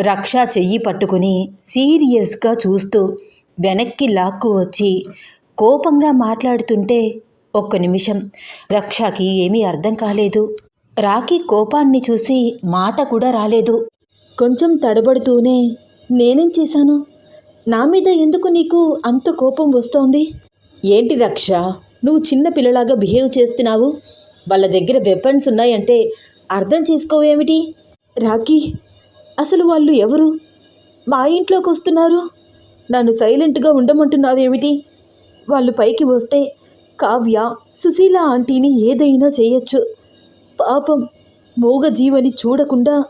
రక్ష చెయ్యి పట్టుకుని సీరియస్గా చూస్తూ వెనక్కి లాక్కు వచ్చి కోపంగా మాట్లాడుతుంటే ఒక్క నిమిషం. రక్షకి ఏమీ అర్థం కాలేదు. రాఖీ కోపాన్ని చూసి మాట కూడా రాలేదు. కొంచెం తడబడుతూనే నేనేం చేశాను? నా మీద ఎందుకు నీకు అంత కోపం వస్తోంది? ఏంటి రక్ష? నువ్వు చిన్న పిల్లలాగా బిహేవ్ చేస్తున్నావు. వాళ్ళ దగ్గర వెపన్స్ ఉన్నాయంటే అర్థం చేసుకోవేమిటి? రాఖీ అసలు వాళ్ళు ఎవరు? మా ఇంట్లోకి వస్తున్నారు. నన్ను సైలెంట్గా ఉండమంటున్నావేమిటి? వాళ్ళు పైకి వస్తే కావ్య సుశీల ఆంటీని ఏదైనా చేయొచ్చు. పాపం మూగ జీవని చూడకుండా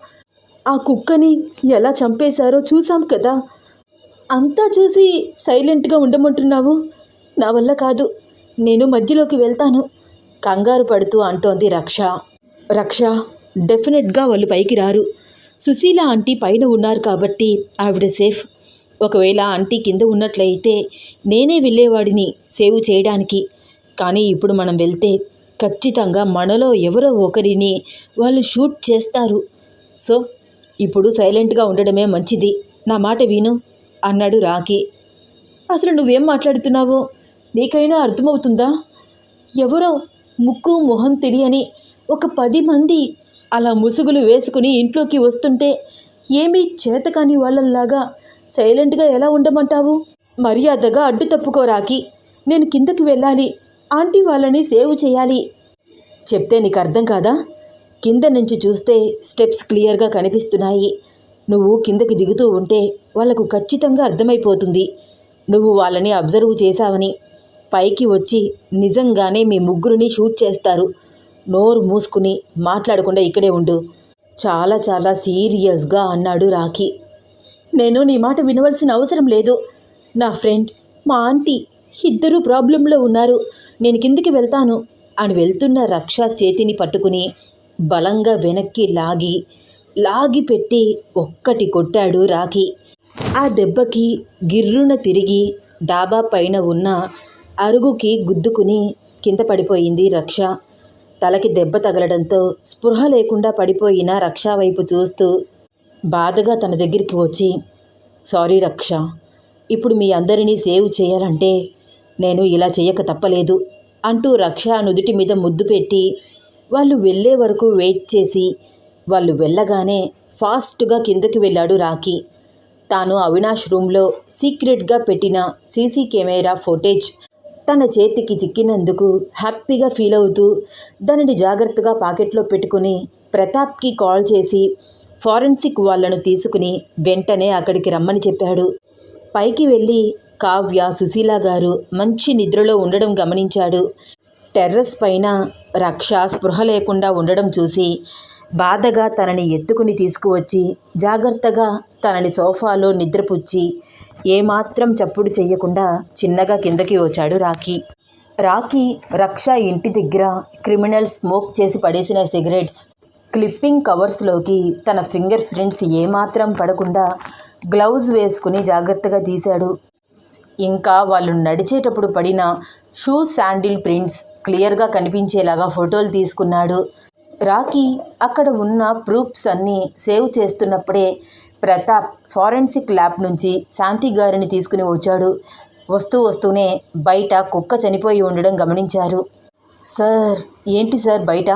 ఆ కుక్కని ఎలా చంపేశారో చూసాం కదా. అంతా చూసి సైలెంట్గా ఉండమంటున్నావు? నా వల్ల కాదు. నేను మధ్యలోకి వెళ్తాను. కంగారు పడుతూ అంటోంది రక్ష. రక్ష డెఫినెట్గా వాళ్ళు పైకి రారు. సుశీల ఆంటీ పైన ఉన్నారు కాబట్టి ఆవిడ సేఫ్. ఒకవేళ ఆంటీ కింద ఉన్నట్లయితే నేనే వెళ్ళేవాడిని సేవ్ చేయడానికి. కానీ ఇప్పుడు మనం వెళ్తే ఖచ్చితంగా మనలో ఎవరో ఒకరిని వాళ్ళు షూట్ చేస్తారు. సో ఇప్పుడు సైలెంట్గా ఉండడమే మంచిది. నా మాట విను అన్నాడు రాకి అసలు నువ్వేం మాట్లాడుతున్నావో? నీకైనా అర్థమవుతుందా? ఎవరో ముక్కు మొహం తెలియని ఒక పది మంది అలా ముసుగులు వేసుకుని ఇంట్లోకి వస్తుంటే ఏమీ చేతకాని వాళ్ళల్లాగా సైలెంట్గా ఎలా ఉండమంటావు? మర్యాదగా అడ్డు తప్పుకోరాకి నేను కిందకి వెళ్ళాలి. ఆంటీ వాళ్ళని సేవ్ చేయాలి. చెప్తే నీకు అర్థం కాదా? కింద నుంచి చూస్తే స్టెప్స్ క్లియర్గా కనిపిస్తున్నాయి. నువ్వు కిందకి దిగుతూ ఉంటే వాళ్ళకు ఖచ్చితంగా అర్థమైపోతుంది. నువ్వు వాళ్ళని అబ్జర్వ్ చేశావని. పైకి వచ్చి నిజంగానే మీ ముగ్గురిని షూట్ చేస్తారు. నోరు మూసుకుని మాట్లాడకుండా ఇక్కడే ఉండు. చాలా చాలా సీరియస్గా అన్నాడు రాఖీ. నేను నీ మాట వినవలసిన అవసరం లేదు. నా ఫ్రెండ్ మా ఆంటీ ఇద్దరూ ప్రాబ్లంలో ఉన్నారు. నేను కిందికి వెళ్తాను. అని వెళ్తున్న రక్ష చేతిని పట్టుకుని బలంగా వెనక్కి లాగి లాగి పెట్టి ఒక్కటి కొట్టాడు రాఖీ. ఆ దెబ్బకి గిర్రున తిరిగి డాబా పైన ఉన్న అరుగుకి గుద్దుకుని కింద పడిపోయింది రక్ష. తలకి దెబ్బ తగలడంతో స్పృహ లేకుండా పడిపోయిన రక్ష వైపు చూస్తూ బాధగా తన దగ్గరికి వచ్చి సారీ రక్ష ఇప్పుడు మీ అందరినీ సేవ్ చేయాలంటే నేను ఇలా చేయక తప్పలేదు అంటూ రక్ష నుదుటి మీద ముద్దు పెట్టి వాళ్ళు వెళ్ళే వరకు వెయిట్ చేసి వాళ్ళు వెళ్ళగానే ఫాస్ట్గా కిందకి వెళ్ళాడు రాఖీ. తాను అవినాష్ రూమ్లో సీక్రెట్గా పెట్టిన సీసీ కెమెరా ఫోటేజ్ తన చేతికి చిక్కినందుకు హ్యాపీగా ఫీల్ అవుతూ దానిని జాగ్రత్తగా పాకెట్లో పెట్టుకుని ప్రతాప్కి కాల్ చేసి ఫారెన్సిక్ వాళ్ళను తీసుకుని వెంటనే అక్కడికి రమ్మని చెప్పాడు. పైకి వెళ్ళి కావ్య సుశీల గారు మంచి నిద్రలో ఉండడం గమనించాడు. టెర్రస్ పైన రక్ష స్పృహ లేకుండా ఉండడం చూసి బాధగా తనని ఎత్తుకుని తీసుకువచ్చి జాగ్రత్తగా తనని సోఫాలో నిద్రపుచ్చి ఏమాత్రం చప్పుడు చెయ్యకుండా చిన్నగా కిందకి వచ్చాడు రాఖీ. రాఖీ రక్ష ఇంటి దగ్గర క్రిమినల్ స్మోక్ చేసి పడేసిన సిగరెట్స్. క్లిప్పింగ్ కవర్స్లోకి తన ఫింగర్ ప్రింట్స్ ఏమాత్రం పడకుండా గ్లౌజ్ వేసుకుని జాగ్రత్తగా తీశాడు. ఇంకా వాళ్ళు నడిచేటప్పుడు పడిన షూ శాండిల్ ప్రింట్స్ క్లియర్గా కనిపించేలాగా ఫోటోలు తీసుకున్నాడు. రాకీ అక్కడ ఉన్న ప్రూఫ్స్ అన్నీ సేవ్ చేస్తున్నప్పుడే ప్రతాప్ ఫారెన్సిక్ ల్యాబ్ నుంచి శాంతి గారిని తీసుకుని వచ్చాడు. వస్తూ వస్తూనే బయట కుక్క చనిపోయి ఉండడం గమనించారు. సార్ ఏంటి సార్ బయట?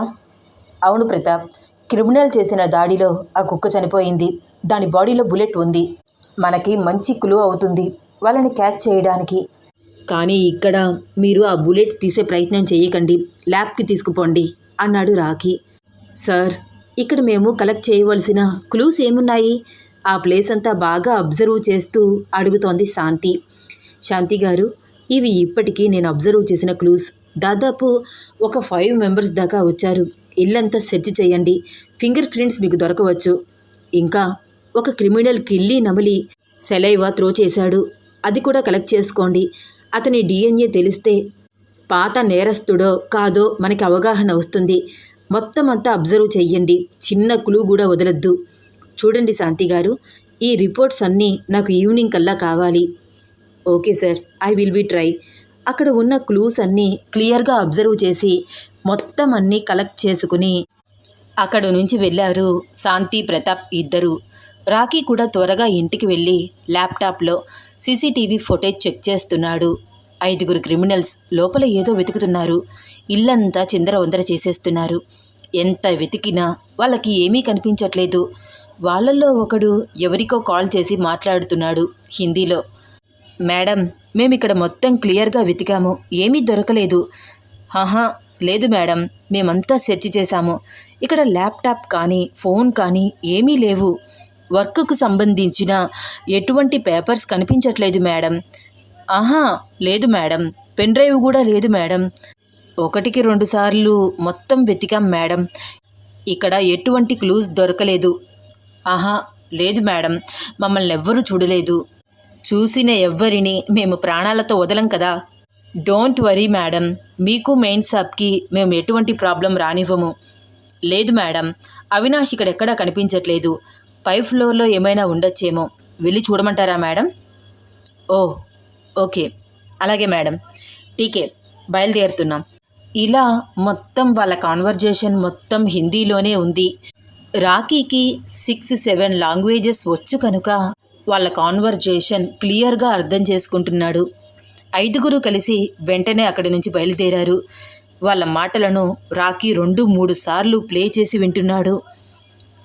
అవును ప్రతాప్ క్రిమినల్ చేసిన దాడిలో ఆ కుక్క చనిపోయింది. దాని బాడీలో బుల్లెట్ ఉంది. మనకి మంచి క్లూ అవుతుంది. వాళ్ళని క్యాచ్ చేయడానికి. కానీ ఇక్కడ మీరు ఆ బుల్లెట్ తీసే ప్రయత్నం చేయకండి. ల్యాబ్కి తీసుకుపోండి అన్నాడు రాఖీ. సార్ ఇక్కడ మేము కలెక్ట్ చేయవలసిన క్లూస్ ఏమున్నాయి? ఆ ప్లేస్ అంతా బాగా అబ్జర్వ్ చేస్తూ అడుగుతోంది శాంతి. శాంతి గారు ఇవి ఇప్పటికీ నేను అబ్జర్వ్ చేసిన క్లూస్. దాదాపు ఒక ఫైవ్ మెంబర్స్ దాకా వచ్చారు. ఇల్లంతా సెర్చ్ చేయండి. ఫింగర్ ప్రింట్స్ మీకు దొరకవచ్చు. ఇంకా ఒక క్రిమినల్ కిల్లి నమలి సెలైవా త్రో చేశాడు. అది కూడా కలెక్ట్ చేసుకోండి. అతని డిఎన్ఏ తెలిస్తే పాత నేరస్తుడో కాదో మనకి అవగాహన వస్తుంది. మొత్తం అంతా అబ్జర్వ్ చెయ్యండి చిన్న క్లూ కూడా వదలద్దు. చూడండి శాంతి గారు ఈ రిపోర్ట్స్ అన్నీ నాకు ఈవినింగ్ కల్లా కావాలి. Okay sir I will be try. అక్కడ ఉన్న క్లూస్ అన్నీ క్లియర్గా అబ్జర్వ్ చేసి మొత్తం అన్నీ కలెక్ట్ చేసుకుని అక్కడ నుంచి వెళ్ళారు శాంతి ప్రతాప్ ఇద్దరు. రాకీ కూడా త్వరగా ఇంటికి వెళ్ళి ల్యాప్టాప్లో సీసీటీవీ ఫుటేజ్ చెక్ చేస్తున్నాడు. ఐదుగురు క్రిమినల్స్ లోపల ఏదో వెతుకుతున్నారు. ఇల్లంతా చిందరవందర చేసేస్తున్నారు. ఎంత వెతికినా వాళ్ళకి ఏమీ కనిపించట్లేదు. వాళ్ళల్లో ఒకడు ఎవరికో కాల్ చేసి మాట్లాడుతున్నాడు హిందీలో. మేడం మేమిక్కడ మొత్తం క్లియర్గా వెతికాము. ఏమీ దొరకలేదు. ఆహా లేదు మేడం. మేమంతా సెర్చ్ చేశాము. ఇక్కడ ల్యాప్టాప్ కానీ ఫోన్ కానీ ఏమీ లేవు. వర్క్కు సంబంధించిన ఎటువంటి పేపర్స్ కనిపించట్లేదు మేడం. ఆహా లేదు మేడం. పెన్ డ్రైవ్ కూడా లేదు మేడం. ఒకటికి రెండు సార్లు మొత్తం వెతికాం మేడం. ఇక్కడ ఎటువంటి క్లూస్ దొరకలేదు. ఆహా లేదు మేడం. మమ్మల్ని ఎవ్వరూ చూడలేదు. చూసిన ఎవ్వరిని మేము ప్రాణాలతో వదలం కదా. Don't worry madam. మీకు మెయిన్ షాప్కి మేము ఎటువంటి ప్రాబ్లం రానివ్వము. లేదు మేడం. అవినాష్ ఇక్కడెక్కడా కనిపించట్లేదు. పై ఫ్లోర్లో ఏమైనా ఉండొచ్చేమో. వెళ్ళి చూడమంటారా మేడం? Oh okay. అలాగే మేడం. టీకే బయలుదేరుతున్నాం. ఇలా మొత్తం వాళ్ళ కాన్వర్జేషన్ మొత్తం హిందీలోనే ఉంది. రాకీకి సిక్స్ సెవెన్ లాంగ్వేజెస్ వచ్చు కనుక వాళ్ళ కాన్వర్జేషన్ క్లియర్గా అర్థం చేసుకుంటున్నాడు. ఐదుగురు కలిసి వెంటనే అక్కడి నుంచి బయలుదేరారు. వాళ్ళ మాటలను రాకీ రెండు మూడు సార్లు ప్లే చేసి వింటున్నాడు.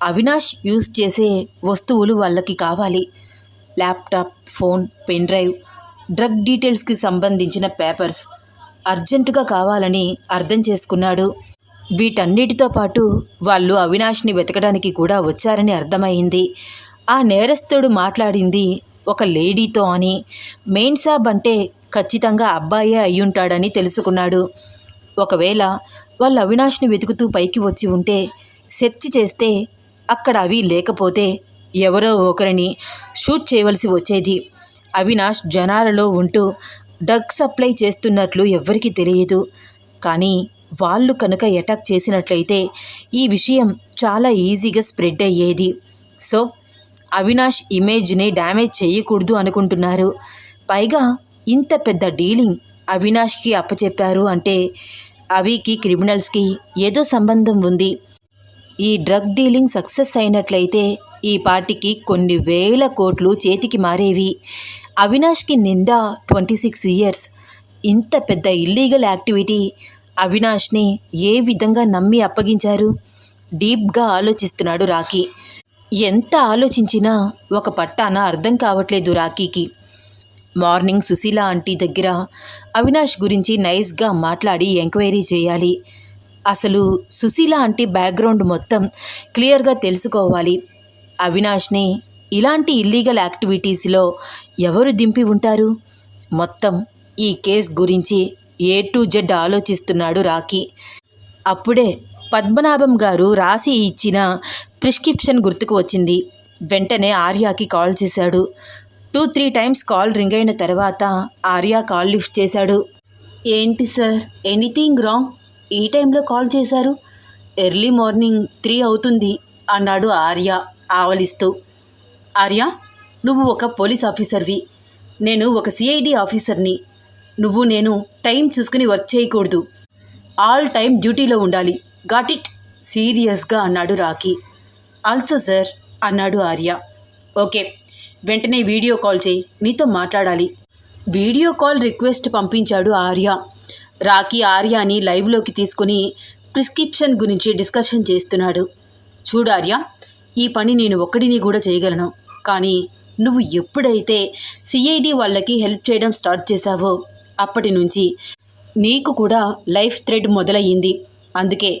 అవినాష్ యూజ్ చేసే వస్తువులు వాళ్ళకి కావాలి. Laptop phone pen drive drug డీటెయిల్స్కి సంబంధించిన పేపర్స్ అర్జెంటుగా కావాలని అర్థం చేసుకున్నాడు. వీటన్నిటితో పాటు వాళ్ళు అవినాష్ని వెతకడానికి కూడా వచ్చారని అర్థమైంది. ఆ నేరస్తుడు మాట్లాడింది ఒక లేడీతో అని. మెయిన్ సాబ్ అంటే ఖచ్చితంగా అబ్బాయే అయ్యుంటాడని తెలుసుకున్నాడు. ఒకవేళ వాళ్ళు అవినాష్ని వెతుకుతూ పైకి వచ్చి ఉంటే సెర్చ్ చేస్తే అక్కడ అవి లేకపోతే ఎవరో ఒకరిని షూట్ చేయవలసి వచ్చేది. అవినాష్ జనాలలో ఉంటూ డ్రగ్ సప్లై చేస్తున్నట్లు ఎవ్వరికీ తెలియదు. కానీ వాళ్ళు కనుక అటాక్ చేసినట్లయితే ఈ విషయం చాలా ఈజీగా స్ప్రెడ్ అయ్యేది. సో అవినాష్ ఇమేజ్ని డ్యామేజ్ చేయకూడదు అనుకుంటున్నారు. పైగా ఇంత పెద్ద డీలింగ్ అవినాష్కి అప్పచెప్పారు అంటే అవికి క్రిమినల్స్కి ఏదో సంబంధం ఉంది. ఈ డ్రగ్ డీలింగ్ సక్సెస్ అయినట్లయితే ఈ పార్టీకి కొన్ని వేల కోట్లు చేతికి మారేవి. అవినాష్కి నిండా ట్వంటీ సిక్స్ ఇయర్స్ ఇంత పెద్ద ఇల్లీగల్ యాక్టివిటీ అవినాష్ని ఏ విధంగా నమ్మి అప్పగించారు? డీప్గా ఆలోచిస్తున్నాడు రాకీ ఎంత ఆలోచించినా ఒక పట్టాన అర్థం కావట్లేదు రాకీకి మార్నింగ్ సుశీల ఆంటీ దగ్గర అవినాష్ గురించి నైస్గా మాట్లాడి ఎంక్వైరీ చేయాలి. అసలు సుశీల ఆంటీ బ్యాక్గ్రౌండ్ మొత్తం క్లియర్గా తెలుసుకోవాలి. అవినాష్ని ఇలాంటి ఇల్లీగల్ యాక్టివిటీస్లో ఎవరు దింపి ఉంటారు? మొత్తం ఈ కేస్ గురించి ఏ టు జెడ్ ఆలోచిస్తున్నాడు రాకీ అప్పుడే పద్మనాభం గారు రాసి ఇచ్చిన ప్రిస్క్రిప్షన్ గుర్తుకు వచ్చింది. వెంటనే ఆర్యాకి కాల్ చేశాడు. Two three times call ring అయిన తర్వాత ఆర్య కాల్ లిఫ్ట్ చేశాడు. ఏంటి సార్ ఎనీథింగ్ రాంగ్? ఈ టైంలో కాల్ చేశారు? ఎర్లీ మార్నింగ్ త్రీ అవుతుంది అన్నాడు ఆర్య ఆవలిస్తూ. ఆర్య నువ్వు ఒక పోలీస్ ఆఫీసర్వి. నేను ఒక సిఐడి ఆఫీసర్ని. నువ్వు నేను టైం చూసుకుని వర్క్ చేయకూడదు. ఆల్ టైం డ్యూటీలో ఉండాలి. Got it. సీరియస్గా అన్నాడు రాకీ ఆల్సో సార్ అన్నాడు ఆర్య. ఓకే వెంటనే వీడియో కాల్ చేయి. నీతో మాట్లాడాలి. వీడియో కాల్ రిక్వెస్ట్ పంపించాడు ఆర్య. రాకీ ఆర్యాని లైవ్లోకి తీసుకుని ప్రిస్క్రిప్షన్ గురించి డిస్కషన్ చేస్తున్నాడు. చూడు ఆర్య ఈ పని నేను ఒక్కడిని కూడా చేయగలను. కానీ నువ్వు ఎప్పుడైతే సిఐడి వాళ్ళకి హెల్ప్ చేయడం స్టార్ట్ చేశావో అప్పటి నుంచి. నీకు కూడా లైఫ్ థ్రెడ్ మొదలయ్యింది. అందుకే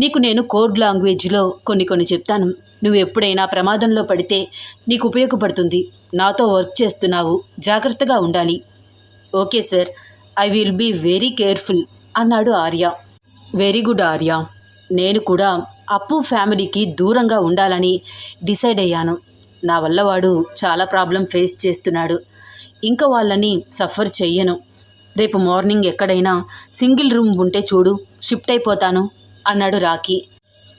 నీకు నేను కోడ్ లాంగ్వేజ్లో కొన్ని కొన్ని చెప్తాను. నువ్వు ఎప్పుడైనా ప్రమాదంలో పడితే నీకు ఉపయోగపడుతుంది. నాతో వర్క్ చేస్తున్నావు. జాగ్రత్తగా ఉండాలి. Okay sir. I will be very careful అన్నాడు ఆర్య. Very good Arya. నేను కూడా అప్పు ఫ్యామిలీకి దూరంగా ఉండాలని డిసైడ్ అయ్యాను. నా వల్ల వాడు చాలా ప్రాబ్లం ఫేస్ చేస్తున్నాడు. ఇంకా వాళ్ళని సఫర్ చెయ్యను. రేపు మార్నింగ్ ఎక్కడైనా సింగిల్ రూమ్ ఉంటే చూడు షిఫ్ట్ అయిపోతాను అన్నాడు రాకీ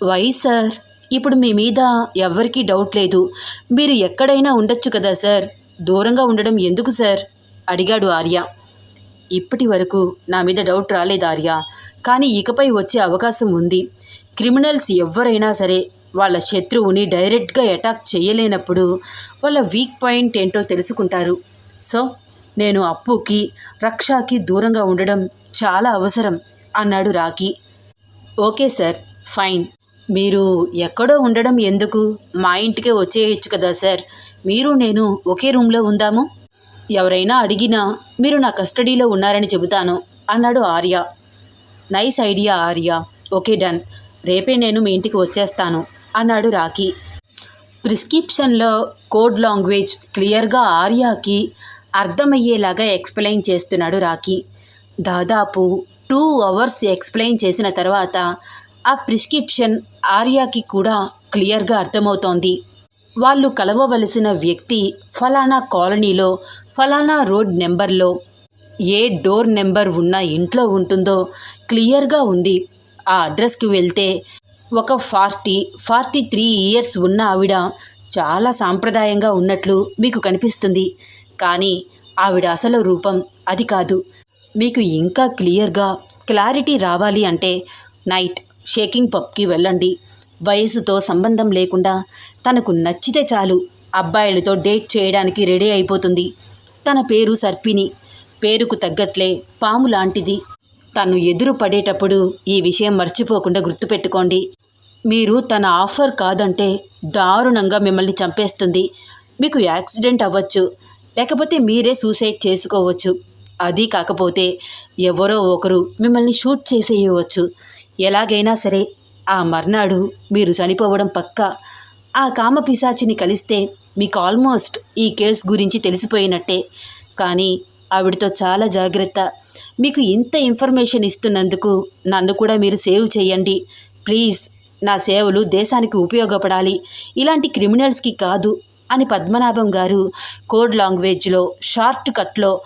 వై సార్? ఇప్పుడు మీ మీద ఎవ్వరికీ డౌట్ లేదు. మీరు ఎక్కడైనా ఉండొచ్చు కదా సార్? దూరంగా ఉండడం ఎందుకు సార్? అడిగాడు ఆర్య. ఇప్పటి వరకు నా మీద డౌట్ రాలేదు ఆర్య. కానీ ఇకపై వచ్చే అవకాశం ఉంది. క్రిమినల్స్ ఎవరైనా సరే వాళ్ళ శత్రువుని డైరెక్ట్గా అటాక్ చేయలేనప్పుడు వాళ్ళ వీక్ పాయింట్ ఏంటో తెలుసుకుంటారు. సో నేను అప్పుకి రక్షాకి దూరంగా ఉండడం చాలా అవసరం అన్నాడు రాకీ ఓకే సార్ ఫైన్. మీరు ఎక్కడో ఉండడం ఎందుకు? మా ఇంటికే వచ్చేయచ్చు కదా సార్. మీరు నేను ఒకే రూమ్లో ఉందాము? ఎవరైనా అడిగినా మీరు నా కస్టడీలో ఉన్నారని చెబుతాను అన్నాడు Arya. Nice idea Arya. Okay done. రేపే నేను మీ ఇంటికి వచ్చేస్తాను అన్నాడు రాకీ ప్రిస్క్రిప్షన్లో కోడ్ లాంగ్వేజ్ క్లియర్గా ఆర్యాకి అర్థమయ్యేలాగా ఎక్స్ప్లెయిన్ చేస్తున్నాడు రాకీ దాదాపు టూ అవర్స్ ఎక్స్ప్లెయిన్ చేసిన తర్వాత ఆ ప్రిస్క్రిప్షన్ ఆర్యాకి కూడా క్లియర్గా అర్థమవుతోంది. వాళ్ళు కలవవలసిన వ్యక్తి ఫలానా కాలనీలో ఫలానా రోడ్ నెంబర్లో ఏ డోర్ నెంబర్ ఉన్న ఇంట్లో ఉంటుందో క్లియర్గా ఉంది. ఆ అడ్రస్కి వెళ్తే ఒక ఫార్టీ ఫార్టీ త్రీ ఇయర్స్ ఉన్న ఆవిడ చాలా సాంప్రదాయంగా ఉన్నట్లు మీకు కనిపిస్తుంది. కానీ ఆవిడ అసలు రూపం అది కాదు. మీకు ఇంకా క్లియర్గా క్లారిటీ రావాలి అంటే నైట్ షేకింగ్ పబ్కి వెళ్ళండి. వయసుతో సంబంధం లేకుండా తనకు నచ్చితే చాలు అబ్బాయిలతో డేట్ చేయడానికి రెడీ అయిపోతుంది. తన పేరు సర్పిని పేరుకు తగ్గట్లే పాము లాంటిది. తను ఎదురు పడేటప్పుడు ఈ విషయం మర్చిపోకుండా గుర్తుపెట్టుకోండి. మీరు తన ఆఫర్ కాదంటే దారుణంగా మిమ్మల్ని చంపేస్తుంది. మీకు యాక్సిడెంట్ అవ్వచ్చు. లేకపోతే మీరే సూసైడ్ చేసుకోవచ్చు. అది కాకపోతే ఎవరో ఒకరు మిమ్మల్ని షూట్ చేసేయవచ్చు. ఎలాగైనా సరే ఆ మర్నాడు మీరు చనిపోవడం పక్కా. ఆ కామ పిశాచిని కలిస్తే మీకు ఆల్మోస్ట్ ఈ కేస్ గురించి తెలిసిపోయినట్టే. కానీ ఆవిడతో చాలా జాగ్రత్త. మీకు ఇంత ఇన్ఫర్మేషన్ ఇస్తున్నందుకు నన్ను కూడా మీరు సేవ్ చేయండి. ప్లీజ్ నా సేవలు దేశానికి ఉపయోగపడాలి. ఇలాంటి క్రిమినల్స్కి కాదు. అని పద్మనాభం గారు కోడ్ లాంగ్వేజ్లో షార్ట్ కట్లో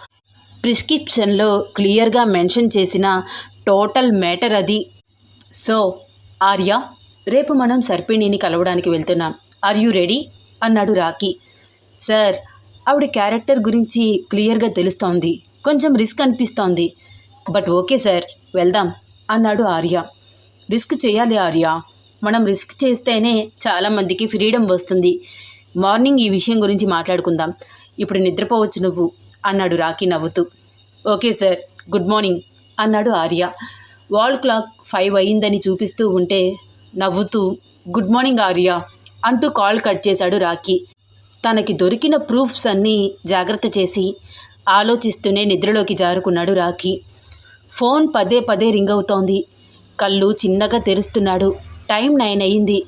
ప్రిస్క్రిప్షన్లో క్లియర్గా మెన్షన్ చేసిన టోటల్ మ్యాటర్ అది. సో ఆర్య రేపు మనం సర్పిణిని కలవడానికి వెళ్తున్నాం. Are you ready? అన్నాడు రాకీ సార్ ఆవిడ క్యారెక్టర్ గురించి క్లియర్గా తెలుస్తోంది. కొంచెం రిస్క్ అనిపిస్తోంది. బట్ ఓకే సార్ వెళ్దాం అన్నాడు ఆర్య. రిస్క్ చేయాలి ఆర్య. మనం రిస్క్ చేస్తేనే చాలామందికి ఫ్రీడమ్ వస్తుంది. మార్నింగ్ ఈ విషయం గురించి మాట్లాడుకుందాం. ఇప్పుడు నిద్రపోవచ్చు నువ్వు అన్నాడు రాకీ నవ్వుతూ. ఓకే సార్ గుడ్ మార్నింగ్ అన్నాడు ఆర్య. వాల్ క్లాక్ ఫైవ్ అయ్యిందని చూపిస్తూ ఉంటే నవ్వుతూ గుడ్ మార్నింగ్ ఆర్య అంటూ కాల్ కట్ చేశాడు రాకీ తనకి దొరికిన ప్రూఫ్స్ అన్నీ జాగ్రత్త చేసి ఆలోచిస్తూనే నిద్రలోకి జారుకున్నాడు రాఖీ. ఫోన్ పదే పదే రింగ్ అవుతోంది. కళ్ళు చిన్నగా తెరుస్తున్నాడు. టైం నైన్ అయింది.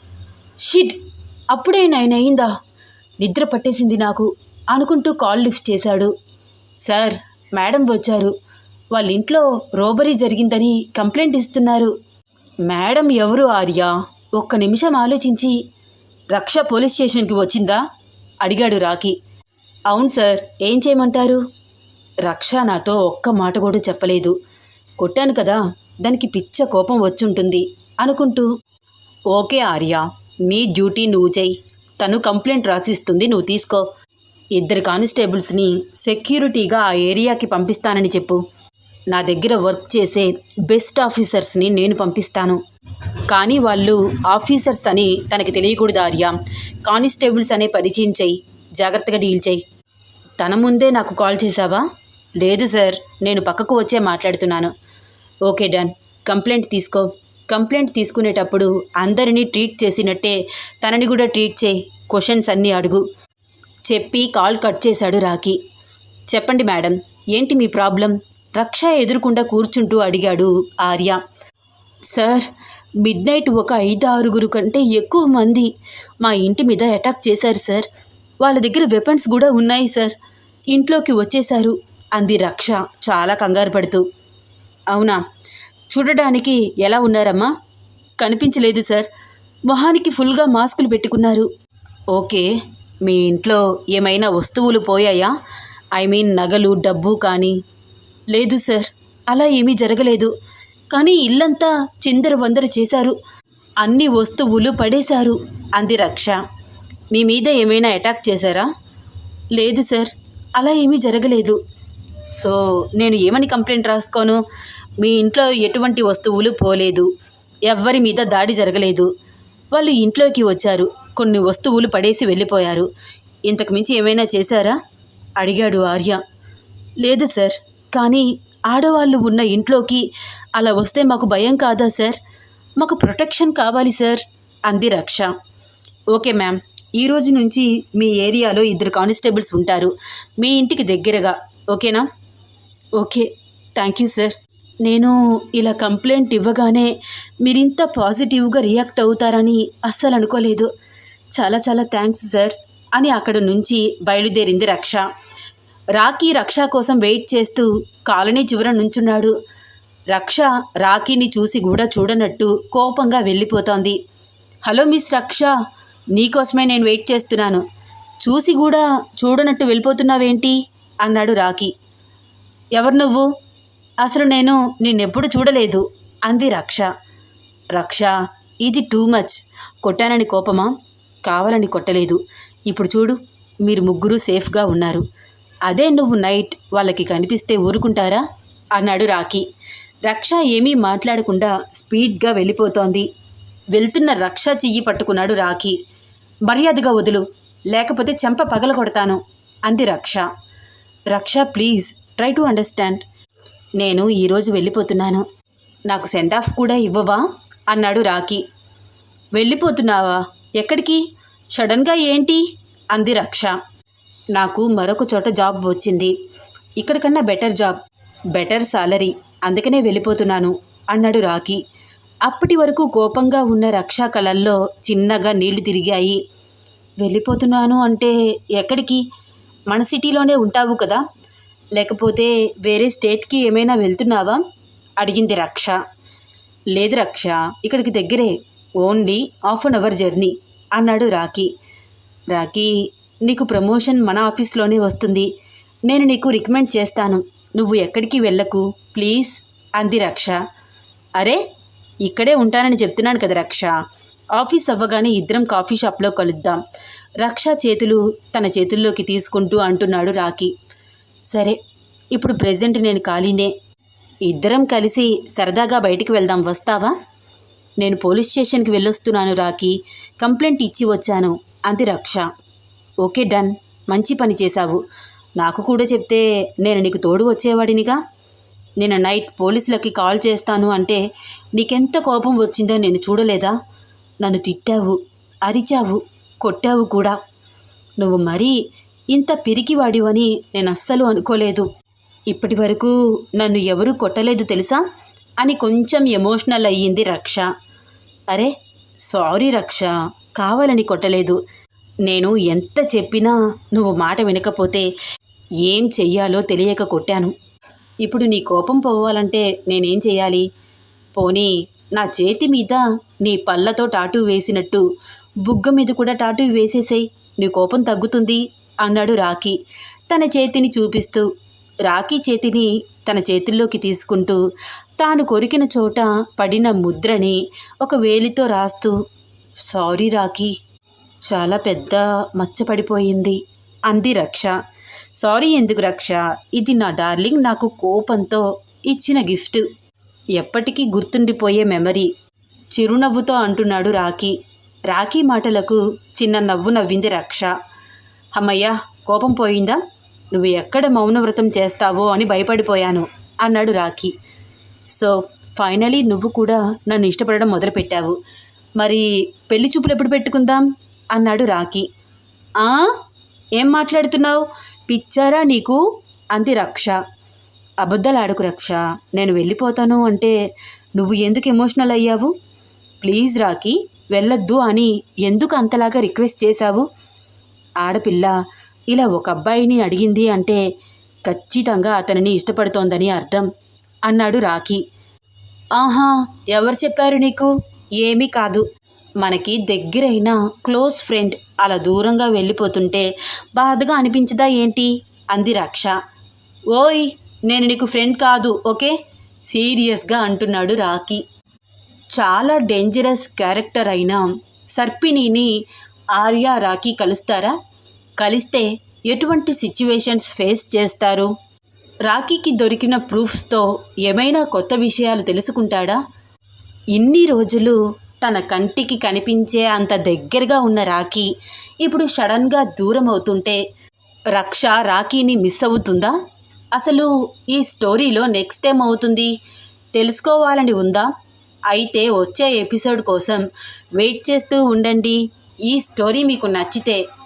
షిట్! అప్పుడే నైన్ అయిందా? నిద్ర పట్టేసింది నాకు అనుకుంటూ కాల్ లిఫ్ట్ చేశాడు. సార్ మేడం వచ్చారు. వాళ్ళ ఇంట్లో రోబరీ జరిగిందని కంప్లైంట్ ఇస్తున్నారు. మేడం ఎవరు ఆర్య? ఒక్క నిమిషం ఆలోచించి రక్ష పోలీస్ స్టేషన్కి వచ్చిందా? అడిగాడు రాకీ అవును సార్ ఏం చేయమంటారు? రక్ష నాతో ఒక్క మాట కూడా చెప్పలేదు. కొట్టాను కదా దానికి పిచ్చ కోపం వచ్చుంటుంది అనుకుంటూ ఓకే ఆర్య నీ డ్యూటీ నువ్వు చేయి తను కంప్లైంట్ రాసిస్తుంది. నువ్వు తీసుకో. ఇద్దరు కానిస్టేబుల్స్ని సెక్యూరిటీగా ఆ ఏరియాకి పంపిస్తానని చెప్పు. నా దగ్గర వర్క్ చేసే బెస్ట్ ఆఫీసర్స్ని నేను పంపిస్తాను. కానీ వాళ్ళు ఆఫీసర్స్ అని తనకి తెలియకూడదు ఆర్య. కానిస్టేబుల్స్ అనే పరిచయం చెయ్యి. జాగ్రత్తగా డీల్ చెయ్యి. తన ముందే నాకు కాల్ చేశావా? లేదు సార్. నేను పక్కకు వచ్చే మాట్లాడుతున్నాను. Okay done. కంప్లైంట్ తీసుకో. కంప్లైంట్ తీసుకునేటప్పుడు అందరినీ ట్రీట్ చేసినట్టే తనని కూడా ట్రీట్ చేయి. క్వశ్చన్స్ అన్నీ అడుగు. చెప్పి కాల్ కట్ చేశాడు రాకీ చెప్పండి మేడం ఏంటి మీ ప్రాబ్లం? రక్ష ఎదురుకుండా కూర్చుంటూ అడిగాడు ఆర్య. సార్ మిడ్ నైట్ ఒక ఐదు ఆరుగురు కంటే ఎక్కువ మంది మా ఇంటి మీద అటాక్ చేశారు సార్. వాళ్ళ దగ్గర వెపన్స్ కూడా ఉన్నాయి సార్. ఇంట్లోకి వచ్చేశారు అంది రక్ష చాలా కంగారు పడుతూ. అవునా? చూడడానికి ఎలా ఉన్నారమ్మా? కనిపించలేదు సార్. మొహానికి ఫుల్గా మాస్కులు పెట్టుకున్నారు. ఓకే మీ ఇంట్లో ఏమైనా వస్తువులు పోయాయా? ఐ మీన్ నగలు డబ్బు కానీ? లేదు సార్ అలా ఏమీ జరగలేదు. కానీ ఇల్లంతా చిందర వందర చేశారు. అన్ని వస్తువులు పడేశారు. అంది రక్ష. మీ మీద ఏమైనా అటాక్ చేశారా? లేదు సార్ అలా ఏమీ జరగలేదు. సో నేను ఏమని కంప్లైంట్ రాసుకోను? మీ ఇంట్లో ఎటువంటి వస్తువులు పోలేదు. ఎవ్వరి మీద దాడి జరగలేదు. వాళ్ళు ఇంట్లోకి వచ్చారు. కొన్ని వస్తువులు పడేసి వెళ్ళిపోయారు. ఇంతకు మించి ఏమైనా చేశారా? అడిగాడు ఆర్య. లేదు సార్. కానీ ఆడవాళ్ళు ఉన్న ఇంట్లోకి అలా వస్తే మాకు భయం కాదా సార్? మాకు ప్రొటెక్షన్ కావాలి సార్ అంది రక్ష. Okay ma'am. ఈ రోజు నుంచి మీ ఏరియాలో ఇద్దరు కానిస్టేబుల్స్ ఉంటారు. మీ ఇంటికి దగ్గరగా. ఓకేనా? ఓకే. Thank you sir. నేను ఇలా కంప్లైంట్ ఇవ్వగానే మీరింత పాజిటివ్గా రియాక్ట్ అవుతారని అస్సలు అనుకోలేదు. చాలా చాలా థ్యాంక్స్ సార్ అని అక్కడ నుంచి బయలుదేరింది రక్ష. రాఖీ రక్ష కోసం వెయిట్ చేస్తూ కాలనీ చివర నుంచున్నాడు. రక్ష రాఖీని చూసి కూడా చూడనట్టు కోపంగా వెళ్ళిపోతోంది. హలో మిస్ రక్ష నీకోసమే నేను వెయిట్ చేస్తున్నాను. చూసి కూడా చూడనట్టు వెళ్ళిపోతున్నావేంటి? అన్నాడు రాఖీ. ఎవరు నువ్వు? అసలు నేను నిన్నెప్పుడు చూడలేదు అంది రక్ష. రక్ష ఇది టూ మచ్. కొట్టానని కోపమా? కావాలని కొట్టలేదు. ఇప్పుడు చూడు మీరు ముగ్గురు సేఫ్గా ఉన్నారు. అదే నువ్వు నైట్ వాళ్ళకి కనిపిస్తే ఊరుకుంటారా? అన్నాడు రాకీ రక్ష ఏమీ మాట్లాడకుండా స్పీడ్గా వెళ్ళిపోతోంది. వెళ్తున్న రక్ష చెయ్యి పట్టుకున్నాడు రాఖీ. మర్యాదగా వదులు లేకపోతే చెంప పగల కొడతాను అంది రక్ష. రక్ష ప్లీజ్ ట్రై టు అండర్స్టాండ్. నేను ఈరోజు వెళ్ళిపోతున్నాను. నాకు సెండ్ ఆఫ్ కూడా ఇవ్వవా? అన్నాడు రాకీ వెళ్ళిపోతున్నావా? ఎక్కడికి? సడన్గా ఏంటి? అంది రక్ష. నాకు మరొక చోట జాబ్ వచ్చింది. ఇక్కడికన్నా బెటర్ జాబ్ బెటర్ సాలరీ. అందుకనే వెళ్ళిపోతున్నాను అన్నాడు రాకీ అప్పటి వరకు కోపంగా ఉన్న రక్ష కళల్లో చిన్నగా నీళ్ళు తిరిగాయి. వెళ్ళిపోతున్నాను అంటే ఎక్కడికి? మన సిటీలోనే ఉంటావు కదా? లేకపోతే వేరే స్టేట్కి ఏమైనా వెళ్తున్నావా? అడిగింది రక్ష. లేదు రక్ష ఇక్కడికి దగ్గరే. Only half an hour journey అన్నాడు రాకీ రాకీ నీకు ప్రమోషన్ మన ఆఫీస్లోనే వస్తుంది. నేను నీకు రికమెండ్ చేస్తాను. నువ్వు ఎక్కడికి వెళ్ళకు ప్లీజ్ అంది రక్ష. అరే ఇక్కడే ఉంటానని చెప్తున్నాను కదా రక్ష. ఆఫీస్ అవ్వగానే ఇద్దరం కాఫీ షాప్లో కలుద్దాం. రక్ష చేతులు తన చేతుల్లోకి తీసుకుంటూ అంటున్నాడు రాకీ సరే ఇప్పుడు ప్రెజెంట్ నేను ఖాళీనే. ఇద్దరం కలిసి సరదాగా బయటికి వెళ్దాం వస్తావా? నేను పోలీస్ స్టేషన్కి వెళ్ళొస్తున్నాను రాకీ కంప్లైంట్ ఇచ్చి వచ్చాను అంది రక్ష. Okay done. మంచి పని చేశావు. నాకు కూడా చెప్తే నేను నీకు తోడు వచ్చేవాడినిగా? నేను నైట్ పోలీసులకి కాల్ చేస్తాను అంటే నీకెంత కోపం వచ్చిందో నేను చూడలేదా? నన్ను తిట్టావు అరిచావు కొట్టావు కూడా. నువ్వు మరీ ఇంత పిరికివాడివని నేను అస్సలు అనుకోలేదు. ఇప్పటి వరకు నన్ను ఎవరూ కొట్టలేదు తెలుసా? అని కొంచెం ఎమోషనల్ అయ్యింది రక్ష. అరే సారీ రక్ష కావాలని కొట్టలేదు. నేను ఎంత చెప్పినా నువ్వు మాట వినకపోతే ఏం చెయ్యాలో తెలియక కొట్టాను. ఇప్పుడు నీ కోపం పోవాలంటే నేనేం చేయాలి పోనీ నా చేతి మీద నీ పళ్ళతో టాటూ వేసినట్టు బుగ్గ మీద కూడా టాటూ వేసేసేయ్ నీ కోపం తగ్గుతుంది. అన్నాడు రాకీ తన చేతిని చూపిస్తూ రాకీ చేతిని తన చేతుల్లోకి తీసుకుంటూ తాను కొరికిన చోట పడిన ముద్రని ఒక వేలితో రాస్తూ సారీ రాకీ చాలా పెద్ద మచ్చపడిపోయింది అంది రక్ష. సారీ ఎందుకు రక్ష? ఇది నా డార్లింగ్ నాకు కోపంతో ఇచ్చిన గిఫ్ట్. ఎప్పటికీ గుర్తుండిపోయే మెమరీ చిరునవ్వుతో అంటున్నాడు రాకీ రాఖీ మాటలకు చిన్న నవ్వు నవ్వింది రక్ష. అమ్మయ్యా కోపం పోయిందా? నువ్వు ఎక్కడ మౌనవ్రతం చేస్తావో అని భయపడిపోయాను అన్నాడు రాఖీ. సో ఫైనలీ నువ్వు కూడా నన్ను ఇష్టపడడం మొదలుపెట్టావు. మరి పెళ్ళి చూపులు ఎప్పుడు పెట్టుకుందాం? అన్నాడు రాఖీ. ఆ? ఏం మాట్లాడుతున్నావు? పిచ్చారా నీకు? అంది రక్ష. అబద్ధలాడకు రక్ష. నేను వెళ్ళిపోతాను అంటే నువ్వు ఎందుకు ఎమోషనల్ అయ్యావు? ప్లీజ్ రాఖీ వెళ్ళొద్దు అని ఎందుకు అంతలాగా రిక్వెస్ట్ చేశావు? ఆడపిల్ల ఇలా ఒక అబ్బాయిని అడిగింది అంటే ఖచ్చితంగా అతనిని ఇష్టపడుతోందని అర్థం అన్నాడు రాఖీ. ఆహా ఎవరు చెప్పారు నీకు? ఏమీ కాదు. మనకి దగ్గరైన క్లోజ్ ఫ్రెండ్ అలా దూరంగా వెళ్ళిపోతుంటే బాధగా అనిపించదా ఏంటి? అంది రక్ష. ఓయ్ నేను నీకు ఫ్రెండ్ కాదు ఓకే? సీరియస్గా అంటున్నాడు రాఖీ. చాలా డేంజరస్ క్యారెక్టర్ అయిన సర్పిణిని ఆర్య రాఖీ కలుస్తారా? కలిస్తే ఎటువంటి సిచ్యువేషన్స్ ఫేస్ చేస్తారు? రాఖీకి దొరికిన ప్రూఫ్స్తో ఏమైనా కొత్త విషయాలు తెలుసుకుంటాడా? ఇన్ని రోజులు తన కంటికి కనిపించే అంత దగ్గరగా ఉన్న రాఖీ ఇప్పుడు సడన్గా దూరం అవుతుంటే రక్ష రాఖీని మిస్ అవుతుందా? అసలు ఈ స్టోరీలో నెక్స్ట్ టైం అవుతుంది? తెలుసుకోవాలని ఉందా? అయితే వచ్చే ఎపిసోడ్ కోసం వెయిట్ చేస్తూ ఉండండి. ఈ స్టోరీ మీకు నచ్చితే